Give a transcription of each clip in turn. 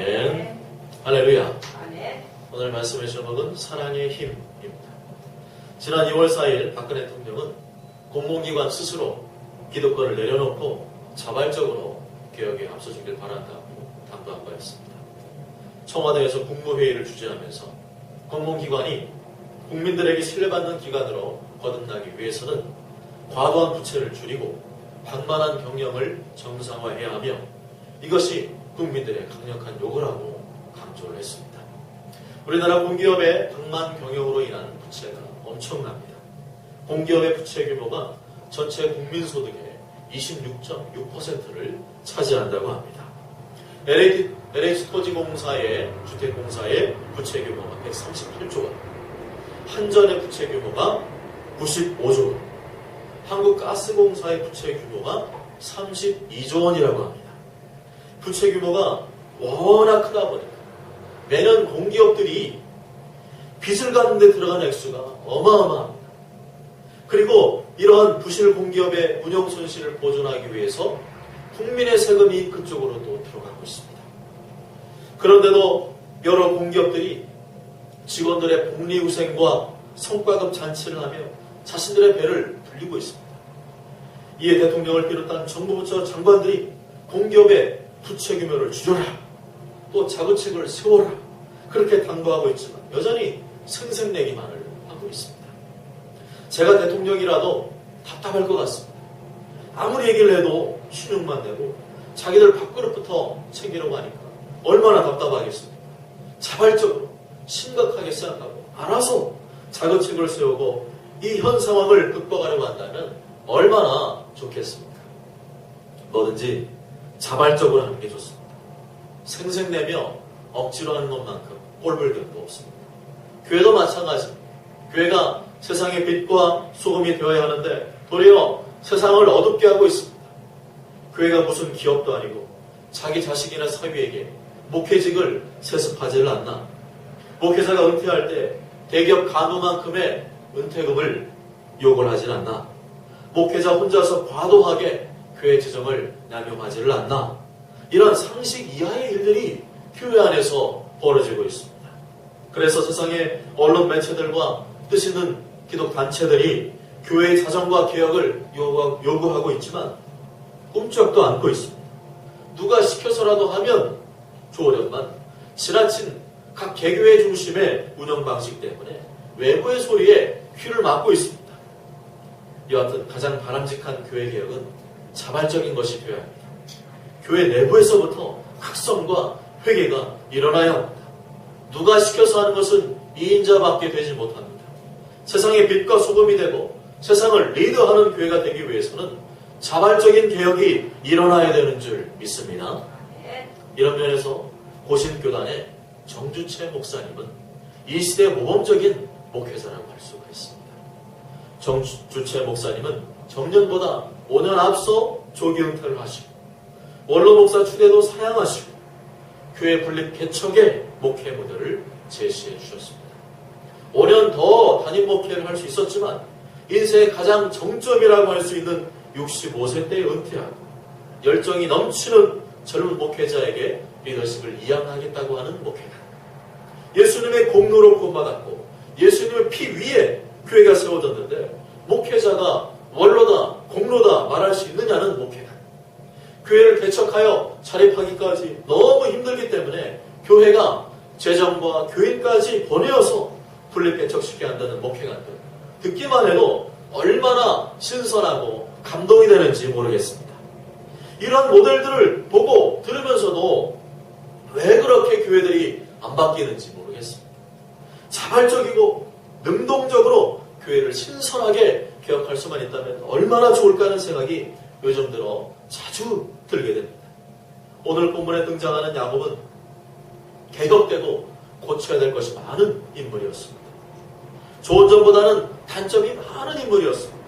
아멘. 할렐루야. 오늘 말씀의 제목은 사랑의 힘입니다. 지난 2월 4일 박근혜 대통령은 공공기관 스스로 기득권을 내려놓고 자발적으로 개혁에 앞서주길 바란다고 당부한 바였습니다. 청와대에서 국무회의를 주재하면서 공공기관이 국민들에게 신뢰받는 기관으로 거듭나기 위해서는 과도한 부채를 줄이고 방만한 경영을 정상화해야 하며 이것이 국민들의 강력한 요구라고 강조를 했습니다. 우리나라 공기업의 방만 경영으로 인한 부채가 엄청납니다. 공기업의 부채 규모가 전체 국민 소득의 26.6%를 차지한다고 합니다. LH, LH토지공사의 주택공사의 부채 규모가 138조 원, 한전의 부채 규모가 95조 원, 한국가스공사의 부채 규모가 32조 원이라고 합니다. 부채 규모가 워낙 크다 보니까 매년 공기업들이 빚을 갚는데 들어간 액수가 어마어마합니다. 그리고 이러한 부실 공기업의 운영 손실을 보존하기 위해서 국민의 세금이 그쪽으로 또 들어가고 있습니다. 그런데도 여러 공기업들이 직원들의 복리후생과 성과급 잔치를 하며 자신들의 배를 불리고 있습니다. 이에 대통령을 비롯한 정부 부처 장관들이 공기업의 부채 규모를 줄여라. 또 자구책을 세워라. 그렇게 당부하고 있지만 여전히 생색내기만을 하고 있습니다. 제가 대통령이라도 답답할 것 같습니다. 아무리 얘기를 해도 신용만 내고 자기들 밥그릇부터 챙기려고 하니까 얼마나 답답하겠습니까? 자발적으로 심각하게 생각하고 알아서 자구책을 세우고 이 현 상황을 극복하려고 한다면 얼마나 좋겠습니까? 뭐든지 자발적으로 하는 게 좋습니다. 생색내며 억지로 하는 것만큼 꼴불견도 없습니다. 교회도 마찬가지입니다. 교회가 세상의 빛과 소금이 되어야 하는데 도리어 세상을 어둡게 하고 있습니다. 교회가 무슨 기업도 아니고 자기 자식이나 사위에게 목회직을 세습하지를 않나. 목회자가 은퇴할 때 대기업 간호만큼의 은퇴금을 요구를 하질 않나. 목회자 혼자서 과도하게 교회 재정을 남용하지를 않나. 이런 상식 이하의 일들이 교회 안에서 벌어지고 있습니다. 그래서 세상의 언론 매체들과 뜻 있는 기독 단체들이 교회의 자정과 개혁을 요구하고 있지만 꿈쩍도 않고 있습니다. 누가 시켜서라도 하면 좋으련만 지나친 각 개교회 중심의 운영 방식 때문에 외부의 소리에 귀를 막고 있습니다. 여하튼 가장 바람직한 교회 개혁은 자발적인 것이 되어야 합니다. 교회 내부에서부터 각성과 회개가 일어나야 합니다. 누가 시켜서 하는 것은 이인자밖에 되지 못합니다. 세상의 빛과 소금이 되고 세상을 리드하는 교회가 되기 위해서는 자발적인 개혁이 일어나야 되는 줄 믿습니다. 이런 면에서 고신교단의 정주채 목사님은 이 시대의 모범적인 목회자라고 할 수가 있습니다. 정주채 목사님은 정년보다 5년 앞서 조기 은퇴를 하시고 원로 목사 추대도 사양하시고 교회 분립 개척의 목회 모델을 제시해 주셨습니다. 5년 더 담임 목회를 할 수 있었지만 인생의 가장 정점이라고 할 수 있는 65세 때 은퇴하고 열정이 넘치는 젊은 목회자에게 리더십을 이양하겠다고 하는 목회자. 예수님의 공로로 구원받았고 예수님의 피 위에 교회가 세워졌는데 목회자가 원로다, 공로다 말할 수 있느냐는 목회자. 교회를 개척하여 자립하기까지 너무 힘들기 때문에 교회가 재정과 교인까지 보내어서 분립 개척시켜야 한다는 목회관들. 듣기만 해도 얼마나 신선하고 감동이 되는지 모르겠습니다. 이런 모델들을 보고 들으면서도 왜 그렇게 교회들이 안 바뀌는지 모르겠습니다. 자발적이고 능동적으로 교회를 신선하게 개혁할 수만 있다면 얼마나 좋을까 하는 생각이 요즘 들어 자주 들게 됩니다. 오늘 본문에 등장하는 야곱은 개혁 때도 고쳐야 될 것이 많은 인물이었습니다. 좋은 점보다는 단점이 많은 인물이었습니다.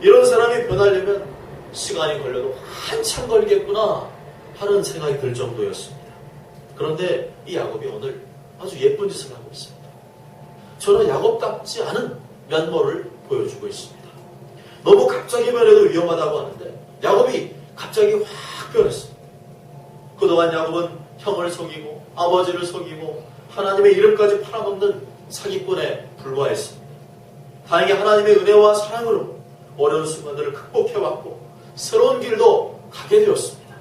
이런 사람이 변하려면 시간이 걸려도 한참 걸리겠구나 하는 생각이 들 정도였습니다. 그런데 이 야곱이 오늘 아주 예쁜 짓을 하고 있습니다. 저는 야곱답지 않은 면모를 보여주고 있습니다. 너무 갑자기 변해도 위험하다고 하는데 야곱이 갑자기 확 변했습니다. 그동안 야곱은 형을 속이고 아버지를 속이고 하나님의 이름까지 팔아먹는 사기꾼에 불과했습니다. 다행히 하나님의 은혜와 사랑으로 어려운 순간들을 극복해왔고 새로운 길도 가게 되었습니다.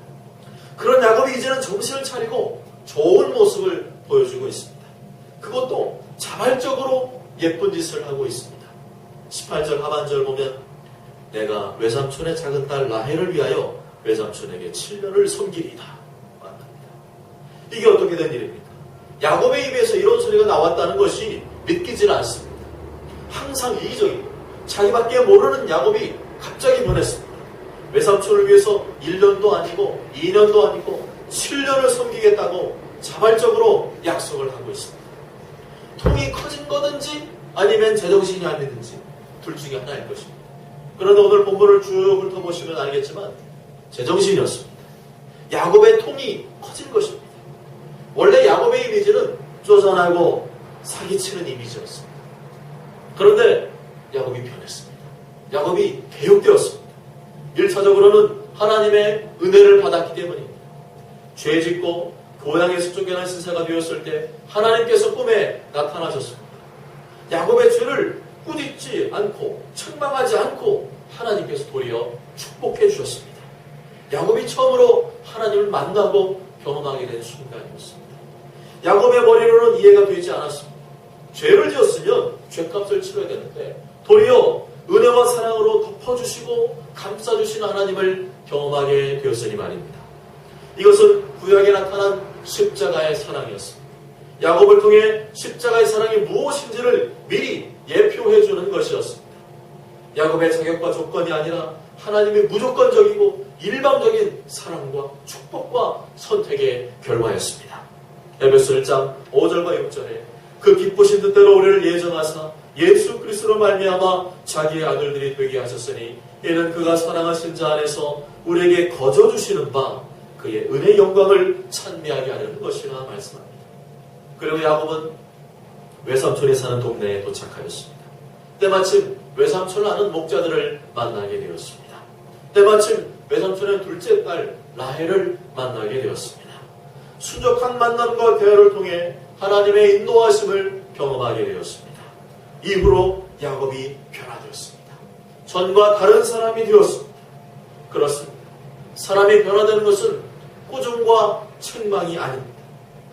그런 야곱이 이제는 정신을 차리고 좋은 모습을 보여주고 있습니다. 그것도 자발적으로 예쁜 짓을 하고 있습니다. 18절 하반절 보면 내가 외삼촌의 작은 딸 라헬을 위하여 외삼촌에게 7년을 섬기리다. 이게 어떻게 된 일입니까? 야곱의 입에서 이런 소리가 나왔다는 것이 믿기질 않습니다. 항상 이기적이고 자기밖에 모르는 야곱이 갑자기 변했습니다. 외삼촌을 위해서 1년도 아니고 2년도 아니고 7년을 섬기겠다고 자발적으로 약속을 하고 있습니다. 통이 커진 거든지 아니면 제정신이 아니든지 둘 중에 하나일 것입니다. 그런데 오늘 본문을 쭉 훑어보시면 알겠지만 제정신이었습니다. 야곱의 통이 커진 것입니다. 원래 야곱의 이미지는 쪼잔하고 사기치는 이미지였습니다. 그런데 야곱이 변했습니다. 야곱이 개혁되었습니다. 1차적으로는 하나님의 은혜를 받았기 때문입니다. 죄 짓고 고향에서 쫓겨난 신사가 되었을 때 하나님께서 꿈에 나타나셨습니다. 야곱의 죄를 꾸짖지 않고 책망하지 않고 하나님께서 도리어 축복해 주셨습니다. 야곱이 처음으로 하나님을 만나고 경험하게 된 순간이었습니다. 야곱의 머리로는 이해가 되지 않았습니다. 죄를 지었으면 죄값을 치러야 되는데 도리어 은혜와 사랑으로 덮어주시고 감싸주시는 하나님을 경험하게 되었으니 말입니다. 이것은 구약에 나타난 십자가의 사랑이었습니다. 야곱을 통해 십자가의 사랑이 무엇인지를 미리 예표해 주는 것이었습니다. 야곱의 자격과 조건이 아니라 하나님의 무조건적이고 일방적인 사랑과 축복과 선택의 결과였습니다. 에베소 1장 5절과 6절에 그 기쁘신 뜻대로 우리를 예정하사 예수 그리스도로 말미암아 자기의 아들들이 되게 하셨으니 이는 그가 사랑하신 자 안에서 우리에게 거저 주시는 바 그의 은혜 영광을 찬미하게 하려는 것이라 말씀합니다. 그리고 야곱은 외삼촌이 사는 동네에 도착하였습니다. 때마침 외삼촌을 아는 목자들을 만나게 되었습니다. 때마침 외삼촌의 둘째 딸 라헬을 만나게 되었습니다. 순적한 만남과 대화를 통해 하나님의 인도하심을 경험하게 되었습니다. 이후로 야곱이 변화되었습니다. 전과 다른 사람이 되었습니다. 그렇습니다. 사람이 변화되는 것은 꾸중과 책망이 아닙니다.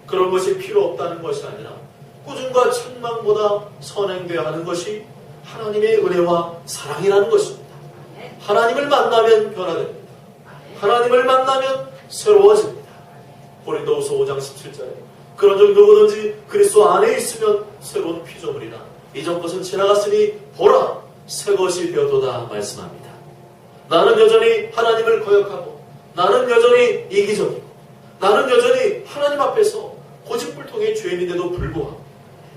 그런 것이 필요 없다는 것이 아니라 꾸중과 책망보다 선행되어야 하는 것이 하나님의 은혜와 사랑이라는 것입니다. 하나님을 만나면 변화됩니다. 하나님을 만나면 새로워집니다. 고린도후서 5장 17절에 그런 적 누구든지 그리스도 안에 있으면 새로운 피조물이라 이전 것은 지나갔으니 보라 새 것이 되어도다 말씀합니다. 나는 여전히 하나님을 거역하고 나는 여전히 이기적이고 나는 여전히 하나님 앞에서 고집불통의 죄인인데도 불구하고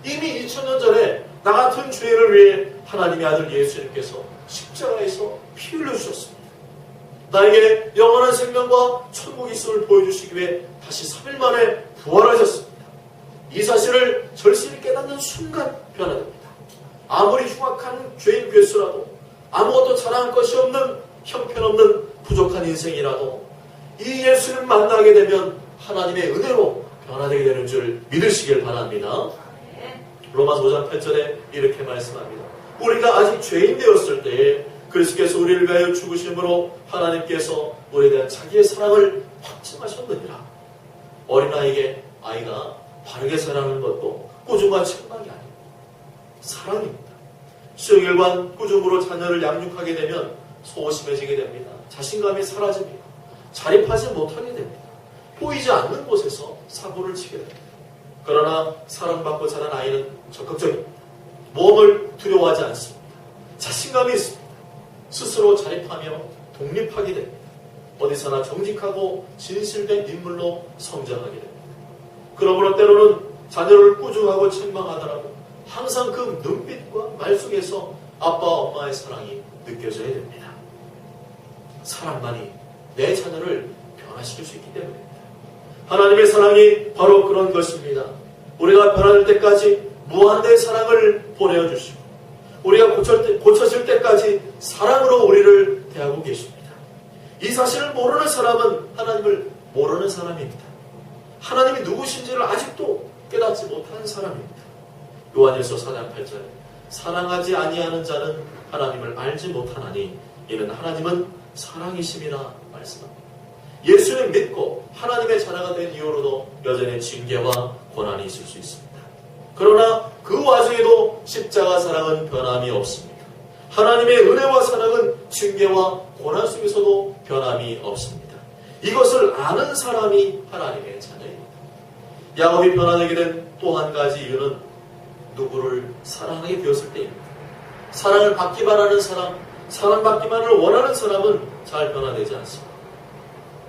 이미 2000년 전에 나 같은 죄를 위해 하나님의 아들 예수님께서 십자가에서 피 흘려주셨습니다. 나에게 영원한 생명과 천국이 있음을 보여주시기 위해 다시 3일 만에 부활하셨습니다. 이 사실을 절실히 깨닫는 순간 변화됩니다. 아무리 흉악한 죄인 괴수라도 아무것도 자랑할 것이 없는 형편없는 부족한 인생이라도 이 예수를 만나게 되면 하나님의 은혜로 변화되게 되는 줄 믿으시길 바랍니다. 로마서 5장 8절에 이렇게 말씀합니다. 우리가 아직 죄인 되었을 때에 그리스께서 우리를 위하여 죽으심으로 하나님께서 우리에 대한 자기의 사랑을 확증하셨느니라. 어린아이에게 아이가 바르게 살아가는 것도 꾸중과 책망이 아닙니다. 사랑입니다. 수영일관 꾸중으로 자녀를 양육하게 되면 소심해지게 됩니다. 자신감이 사라집니다. 자립하지 못하게 됩니다. 보이지 않는 곳에서 사고를 치게 됩니다. 그러나 사랑받고 자란 아이는 적극적입니다. 몸을 두려워하지 않습니다. 자신감이 있습니다. 스스로 자립하며 독립하게 됩니다. 어디서나 정직하고 진실된 인물로 성장하게 됩니다. 그러므로 때로는 자녀를 꾸중하고 책망하더라도 항상 그 눈빛과 말 속에서 아빠 엄마의 사랑이 느껴져야 됩니다. 사랑만이 내 자녀를 변화시킬 수 있기 때문입니다. 하나님의 사랑이 바로 그런 것입니다. 우리가 변화될 때까지 무한대의 사랑을 보내어주시고 우리가 고쳐 질 때까지 사랑으로 우리를 대하고 계십니다. 이 사실을 모르는 사람은 하나님을 모르는 사람입니다. 하나님이 누구신지를 아직도 깨닫지 못한 사람입니다. 요한일서 4장 8절에 사랑하지 아니하는 자는 하나님을 알지 못하나니 이는 하나님은 사랑이심이라 말씀합니다. 예수를 믿고 하나님의 자녀가 된 이후로도 여전히 징계와 고난이 있을 수 있습니다. 그러나 그 와중에도 십자가 사랑은 변함이 없습니다. 하나님의 은혜와 사랑은 징계와 고난 속에서도 변함이 없습니다. 이것을 아는 사람이 하나님의 자녀입니다. 야곱이 변화되게 된 또 한 가지 이유는 누구를 사랑하게 되었을 때입니다. 사랑을 받기만 하는 사람, 사랑받기만을 원하는 사람은 잘 변화되지 않습니다.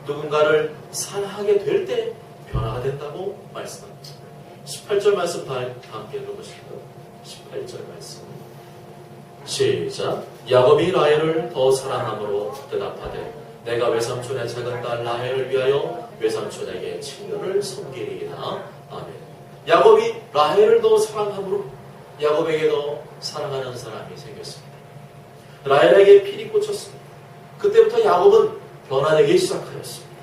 누군가를 사랑하게 될 때 변화가 된다고 말씀합니다. 18절 말씀 다 함께 읽어보실까요? 18절 말씀. 시작. 야곱이 라헬을 더 사랑함으로 대답하되 내가 외삼촌의 작은 딸 라헬을 위하여 외삼촌에게 친구를 섬기리이다. 아멘. 야곱이 라헬을 더 사랑함으로 야곱에게도 사랑하는 사람이 생겼습니다. 라헬에게 필이 꽂혔습니다. 그때부터 야곱은 변화되기 시작하였습니다.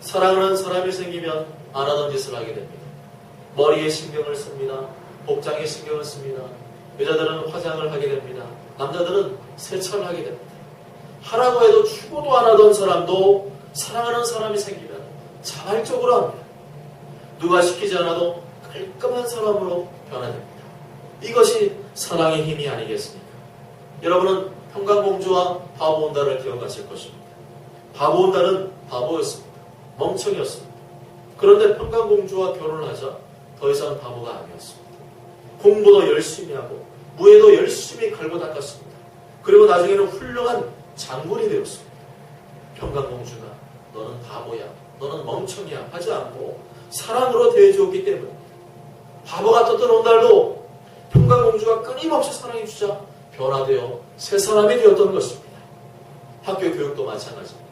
사랑하는 사람이 생기면 안 하던 짓을 하게 됩니다. 머리에 신경을 씁니다. 복장에 신경을 씁니다. 여자들은 화장을 하게 됩니다. 남자들은 세차를 하게 됩니다. 하라고 해도 추구도 안 하던 사람도 사랑하는 사람이 생기면 자발적으로 합니다. 누가 시키지 않아도 깔끔한 사람으로 변화됩니다. 이것이 사랑의 힘이 아니겠습니까? 여러분은 평강공주와 바보 온다를 기억하실 것입니다. 바보 온다는 바보였습니다. 멍청이었습니다. 그런데 평강공주와 결혼을 하자 더 이상 바보가 아니었습니다. 공부도 열심히 하고 무예도 열심히 갈고 닦았습니다. 그리고 나중에는 훌륭한 장군이 되었습니다. 평강공주가 너는 바보야, 너는 멍청이야 하지 않고 사랑으로 대해주었기 때문에 바보가 떴던 온달도 평강공주가 끊임없이 사랑해주자 변화되어 새 사람이 되었던 것입니다. 학교 교육도 마찬가지입니다.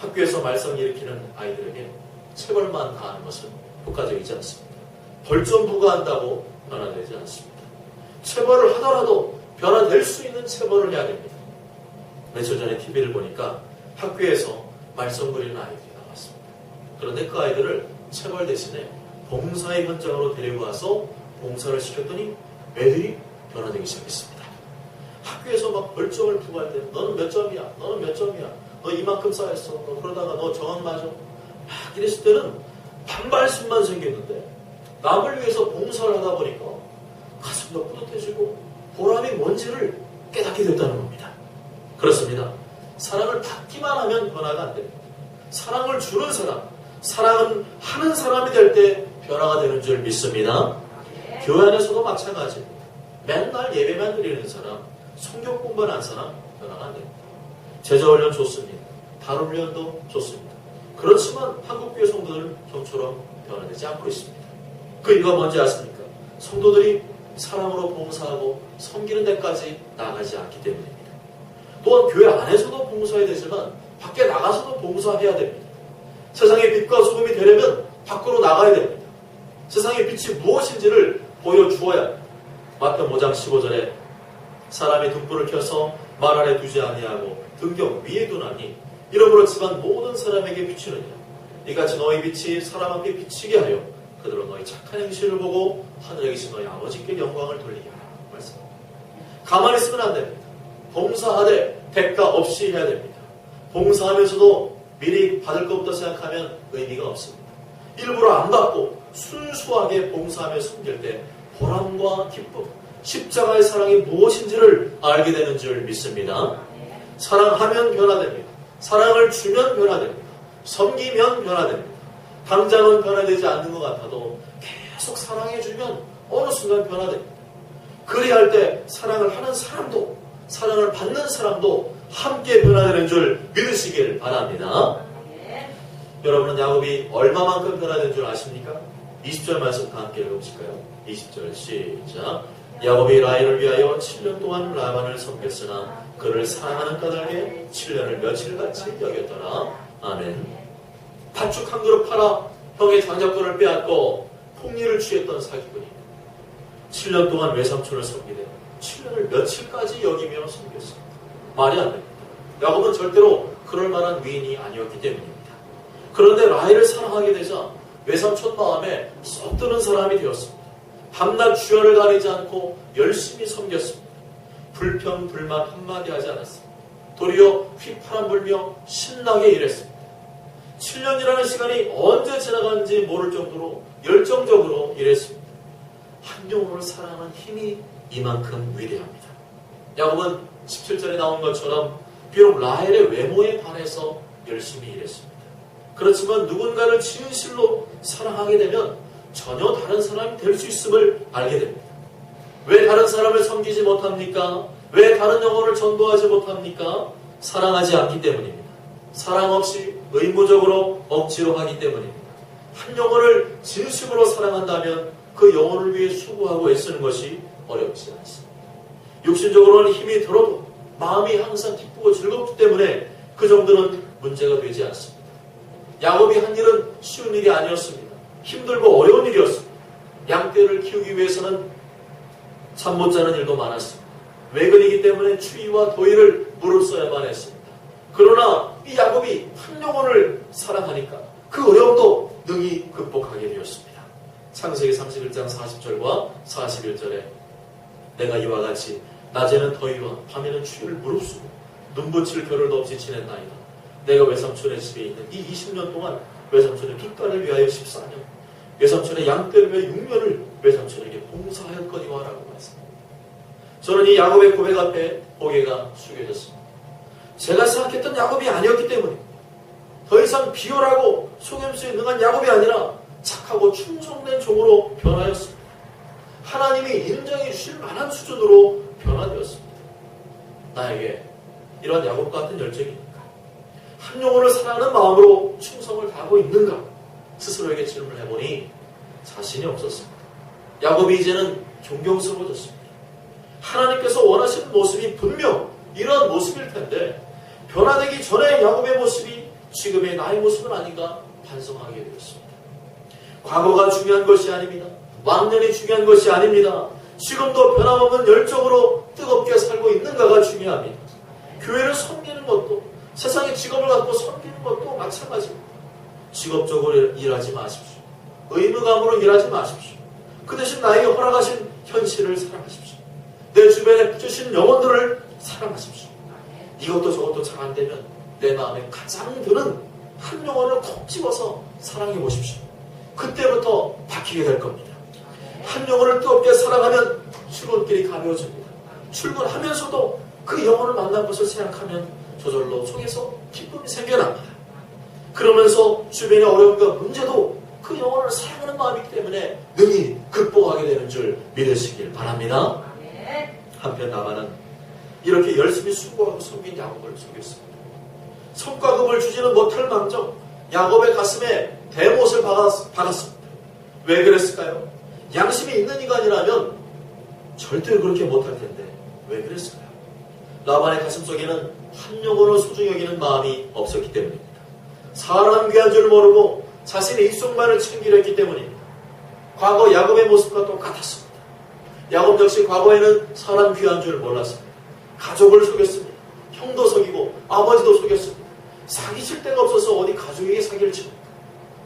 학교에서 말썽 일으키는 아이들에게 체벌만 가하는 것은 효과적이지 않습니다. 벌점 부과한다고 변화되지 않습니다. 체벌을 하더라도 변화될 수 있는 체벌을 해야 됩니다. 며칠 전에 TV를 보니까 학교에서 말썽 부리는 아이들이 나왔습니다. 그런데 그 아이들을 체벌 대신에 봉사의 현장으로 데리고 와서 봉사를 시켰더니 애들이 변화되기 시작했습니다. 학교에서 막 벌점을 부과할 때 너는 몇 점이야? 너는 몇 점이야? 너 이만큼 쌓였어. 너 그러다가 너 정원 맞아. 막 이랬을 때는 반발심만 생겼는데 남을 위해서 봉사를 하다 보니까 가슴도 뿌듯해지고 보람이 뭔지를 깨닫게 됐다는 겁니다. 그렇습니다. 사랑을 받기만 하면 변화가 안 됩니다. 사랑을 주는 사람, 사랑은 하는 사람이 될 때 변화가 되는 줄 믿습니다. 교회 안에서도 마찬가지입니다. 맨날 예배만 드리는 사람, 성경 공부를 한 사람 변화가 안 됩니다. 제자훈련 좋습니다. 단훈련도 좋습니다. 그렇지만 한국교회 성도들 좀처럼 변화되지 않고 있습니다. 그 이유가 뭔지 아십니까? 성도들이 사랑으로 봉사하고 섬기는 데까지 나가지 않기 때문입니다. 또한 교회 안에서도 봉사해야 되지만 밖에 나가서도 봉사해야 됩니다. 세상의 빛과 소금이 되려면 밖으로 나가야 됩니다. 세상의 빛이 무엇인지를 보여주어야 합니다. 마태 5장 15절에 사람이 등불을 켜서 말 아래 두지 아니하고 등경 위에 두나니 이러므로 집안 모든 사람에게 비추느냐 이같이 너희 빛이 사람 앞에 비치게 하여 그들은 너희 착한 행실을 보고 하늘에 계신 너희 아버지께 영광을 돌리게 하라 말씀합니다. 가만히 있으면 안 됩니다. 봉사하되 대가 없이 해야 됩니다. 봉사하면서도 미리 받을 것부터 생각하면 의미가 없습니다. 일부러 안 받고 순수하게 봉사하며 섬길 때 보람과 기쁨, 십자가의 사랑이 무엇인지를 알게 되는 줄 믿습니다. 사랑하면 변화됩니다. 사랑을 주면 변화됩니다. 섬기면 변화됩니다. 당장은 변화되지 않는 것 같아도 계속 사랑해주면 어느 순간 변화됩니다. 그리 할 때 사랑을 하는 사람도 사랑을 받는 사람도 함께 변화되는 줄 믿으시길 바랍니다. 여러분은 야곱이 얼마만큼 변화된 줄 아십니까? 20절 말씀 다 함께 읽어보실까요? 20절 시작. 야곱이 라헬을 위하여 7년 동안 라반을 섬겼으나 그를 사랑하는 까닭에 7년을 며칠같이 여겼더라. 아멘. 팥죽 한 그릇 팔아 형의 장작권을 빼앗고 폭리를 취했던 사기꾼이 7년 동안 외삼촌을 섬기되 7년을 며칠까지 여기며 섬겼습니다. 말이 안 됩니다. 야곱은 절대로 그럴 만한 위인이 아니었기 때문입니다. 그런데 라헬을 사랑하게 되자 외삼촌 마음에 쏙 드는 사람이 되었습니다. 밤낮 주여를 가리지 않고 열심히 섬겼습니다. 불평, 불만 한마디 하지 않았습니다. 도리어 휘파람 불며 신나게 일했습니다. 7년이라는 시간이 언제 지나가는지 모를 정도로 열정적으로 일했습니다. 한 영혼을 사랑하는 힘이 이만큼 위대합니다. 야곱은 17절에 나온 것처럼 비록 라헬의 외모에 반해서 열심히 일했습니다. 그렇지만 누군가를 진실로 사랑하게 되면 전혀 다른 사람이 될 수 있음을 알게 됩니다. 왜 다른 사람을 섬기지 못합니까? 왜 다른 영혼을 전도하지 못합니까? 사랑하지 않기 때문입니다. 사랑 없이 의무적으로 억지로 하기 때문입니다. 한 영혼을 진심으로 사랑한다면 그 영혼을 위해 수고하고 애쓰는 것이 어렵지 않습니다. 육신적으로는 힘이 들어도 마음이 항상 기쁘고 즐겁기 때문에 그 정도는 문제가 되지 않습니다. 야곱이 한 일은 쉬운 일이 아니었습니다. 힘들고 어려운 일이었습니다. 양떼를 키우기 위해서는 잠 못 자는 일도 많았습니다. 외근이기 때문에 추위와 더위를 무릅써야만 했습니다. 그러나 이 야곱이 한 영혼을 사랑하니까 그 어려움도 능히 극복하게 되었습니다. 창세기 31장 40절과 41절에 내가 이와 같이 낮에는 더위와 밤에는 추위를 무릅쓰고 눈 붙일 겨를도 없이 지냈나이다. 내가 외삼촌의 집에 있는 이 20년 동안 외삼촌의 두 딸을 위하여 14년, 외삼촌의 양떼를 6년을 외삼촌에게 봉사하였거니와 라고 말했습니다. 저는 이 야곱의 고백 앞에 고개가 숙여졌습니다. 제가 생각했던 야곱이 아니었기 때문에 더 이상 비열하고 속임수에 능한 야곱이 아니라 착하고 충성된 종으로 변하였습니다. 하나님이 인정해 주실 만한 수준으로 변화되었습니다. 나에게 이런 야곱 같은 열정입니까? 한 영혼을 사랑하는 마음으로 충성을 다하고 있는가? 스스로에게 질문을 해보니 자신이 없었습니다. 야곱이 이제는 존경스러워졌습니다. 하나님께서 원하시는 모습이 분명 이런 모습일 텐데 변화되기 전에 야곱의 모습이 지금의 나의 모습은 아닌가 반성하게 되었습니다. 과거가 중요한 것이 아닙니다. 왕년이 중요한 것이 아닙니다. 지금도 변함없는 열정으로 뜨겁게 살고 있는가가 중요합니다. 교회를 섬기는 것도 세상의 직업을 갖고 섬기는 것도 마찬가지입니다. 직업적으로 일하지 마십시오. 의무감으로 일하지 마십시오. 그 대신 나에게 허락하신 현실을 사랑하십시오. 내 주변에 붙으신 영혼들을 사랑하십시오. 이것도 저것도 잘 안 되면 내 마음에 가장 드는 한 영혼을 콕 집어서 사랑해 보십시오. 그때부터 바뀌게 될 겁니다. 한 영혼을 뜨겁게 사랑하면 출근길이 가벼워집니다. 출근하면서도 그 영혼을 만난 것을 생각하면 저절로 속에서 기쁨이 생겨납니다. 그러면서 주변의 어려움과 문제도 그 영혼을 사랑하는 마음이기 때문에 능히 극복하게 되는 줄 믿으시길 바랍니다. 한편 나만은 이렇게 열심히 수고하고 섬긴 야곱을 속였습니다. 성과급을 주지는 못할 망정 야곱의 가슴에 대못을 박았습니다. 왜 그랬을까요? 양심이 있는 인간이라면 절대 그렇게 못할 텐데 왜 그랬을까요? 라반의 가슴 속에는 한 영혼을 소중히 여기는 마음이 없었기 때문입니다. 사람 귀한 줄 모르고 자신의 입속만을 챙기려 했기 때문입니다. 과거 야곱의 모습과 똑같았습니다. 야곱 역시 과거에는 사람 귀한 줄 몰랐습니다. 가족을 속였습니다. 형도 속이고 아버지도 속였습니다. 사기칠 데가 없어서 어디 가족에게 사기를 칩니다.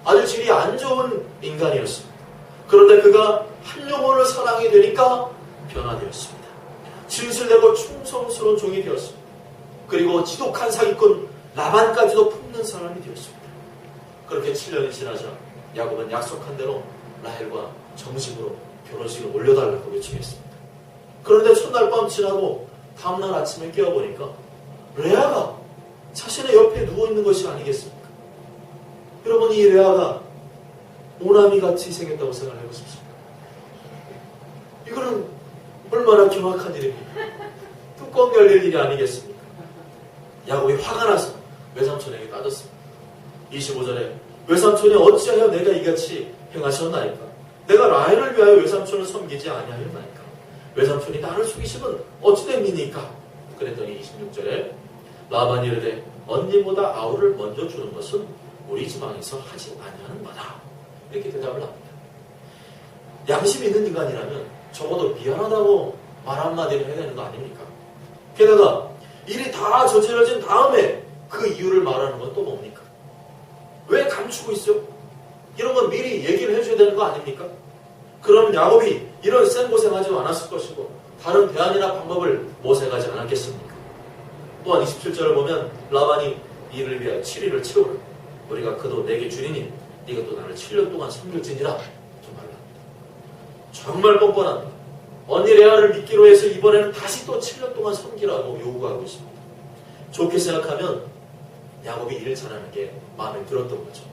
아주 질이 안 좋은 인간이었습니다. 그런데 그가 한 영혼을 사랑하게 되니까 변화되었습니다. 진실되고 충성스러운 종이 되었습니다. 그리고 지독한 사기꾼 라반까지도 품는 사람이 되었습니다. 그렇게 7년이 지나자 야곱은 약속한 대로 라헬과 정식으로 결혼식을 올려달라고 요청했습니다. 그런데 첫날 밤 지나고 다음날 아침에 깨어보니까 레아가 자신의 옆에 누워있는 것이 아니겠습니까? 여러분 이 레아가 오나미 같이 생겼다고 생각하고 싶습니다. 이거는 얼마나 경악한 일입니까? 뚜껑 열릴 일이 아니겠습니까? 야곱이 화가 나서 외삼촌에게 따졌습니다. 25절에 외삼촌이 어찌하여 내가 이같이 행하셨나이까? 내가 라헬을 위하여 외삼촌을 섬기지 아니하였나이까? 외삼촌이 나를 속이시면 어찌 됩니까? 그랬더니 26절에 라반이 이르되 언니보다 아우를 먼저 주는 것은 우리 지방에서 하지 아니하는 바다. 이렇게 대답을 합니다. 양심 있는 인간이라면 적어도 미안하다고 말 한마디를 해야 되는 거 아닙니까? 게다가 일이 다 저질러진 다음에 그 이유를 말하는 건 또 뭡니까? 왜 감추고 있어요? 이런 건 미리 얘기를 해줘야 되는 거 아닙니까? 그러면 야곱이 이런 생고생하지 않았을 것이고 다른 대안이나 방법을 모색하지 않았겠습니까? 또한 27절을 보면 라반이 이를 위하여 7일을 채우라. 우리가 그도 내게 주리니 네가 또 나를 7년 동안 섬길지니라. 좀 말랍니다. 정말 뻔뻔합니다. 언니 레아를 믿기로 해서 이번에는 다시 또 7년 동안 섬기라고 요구하고 있습니다. 좋게 생각하면 야곱이 일을 잘하는 게 마음에 들었던 거죠.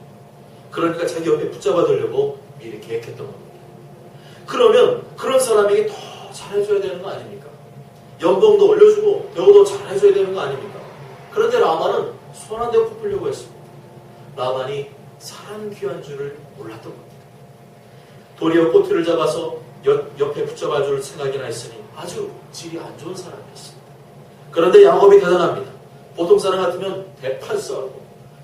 그러니까 자기 옆에 붙잡아 두려고 미리 계획했던 겁니다. 그러면 그런 사람에게 더 잘해줘야 되는 거 아닙니까? 연봉도 올려주고 배우도 잘해줘야 되는 거 아닙니까? 그런데 라반은 손안 대고 풀려고 했습니다. 라반이 사람 귀한 줄을 몰랐던 겁니다. 도리어 꼬투를 잡아서 옆, 옆에 붙잡아 줄 생각이나 했으니 아주 질이 안 좋은 사람이었습니다. 그런데 야곱이 대단합니다. 보통 사람 같으면 대판 싸우고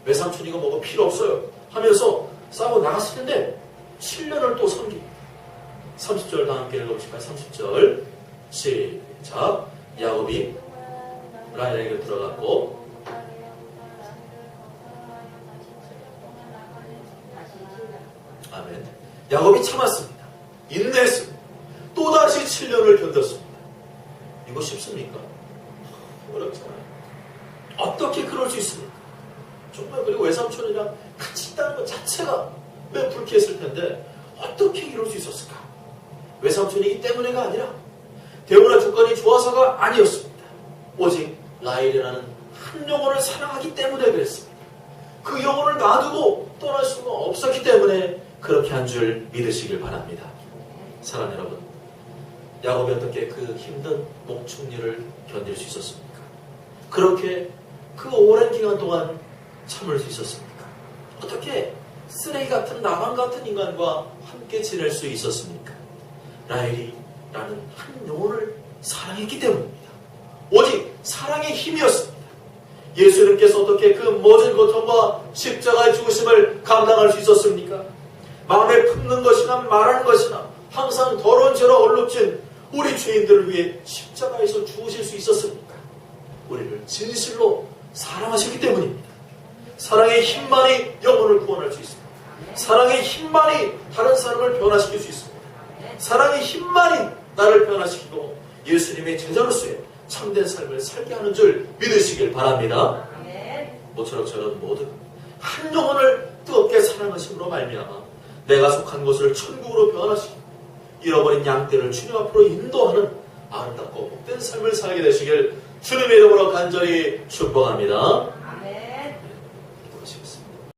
외삼촌이가 뭐가 필요 없어요 하면서 싸고 나갔을 텐데 7년을 또 섬깁니다. 30절 다 함께 읽어보실까요? 30절 시작 야곱이 라헬에게 들어갔고 아멘 야곱이 참았습니다. 인내했습니다. 또다시 7년을 견뎠습니다. 이거 쉽습니까? 어렵잖아요. 어떻게 그럴 수 있습니까? 정말 그리고 외삼촌이랑 같이 있다는 것 자체가 매 불쾌했을 텐데 어떻게 이럴 수 있었을까? 외삼촌이기 때문에가 아니라 대우나 조건이 좋아서가 아니었습니다. 오직 라일이라는 한 영혼을 사랑하기 때문에 그랬습니다. 그 영혼을 놔두고 떠날 수가 없었기 때문에 그렇게 한 줄 믿으시길 바랍니다. 사랑 여러분, 야곱이 어떻게 그 힘든 목축리를 견딜 수 있었습니까? 그렇게 그 오랜 기간 동안 참을 수 있었습니까? 어떻게 쓰레기 같은 나만 같은 인간과 함께 지낼 수 있었습니까? 라헬이라는 한 영혼을 사랑했기 때문입니다. 오직 사랑의 힘이었습니다. 예수님께서 어떻게 그 모든 고통과 십자가의 죽으심을 감당할 수 있었습니까? 마음에 품는 것이나 말하는 것이나 항상 더러운 죄로 얼룩진 우리 죄인들을 위해 십자가에서 죽으실 수 있었습니까? 우리를 진실로 사랑하셨기 때문입니다. 사랑의 힘만이 영혼을 구원할 수 있습니다. 사랑의 힘만이 다른 사람을 변화시킬 수 있습니다. 사랑의 힘만이 나를 변화시키고 예수님의 제자로서의 참된 삶을 살게 하는 줄 믿으시길 바랍니다. 모처럼처럼 모두 한 영혼을 뜨겁게 사랑하심으로 말미암아 내가 속한 곳을 천국으로 변화시키고 잃어버린 양떼를 주님 앞으로 인도하는 아름답고 복된 삶을 살게 되시길 주님의 이름으로 간절히 축복합니다.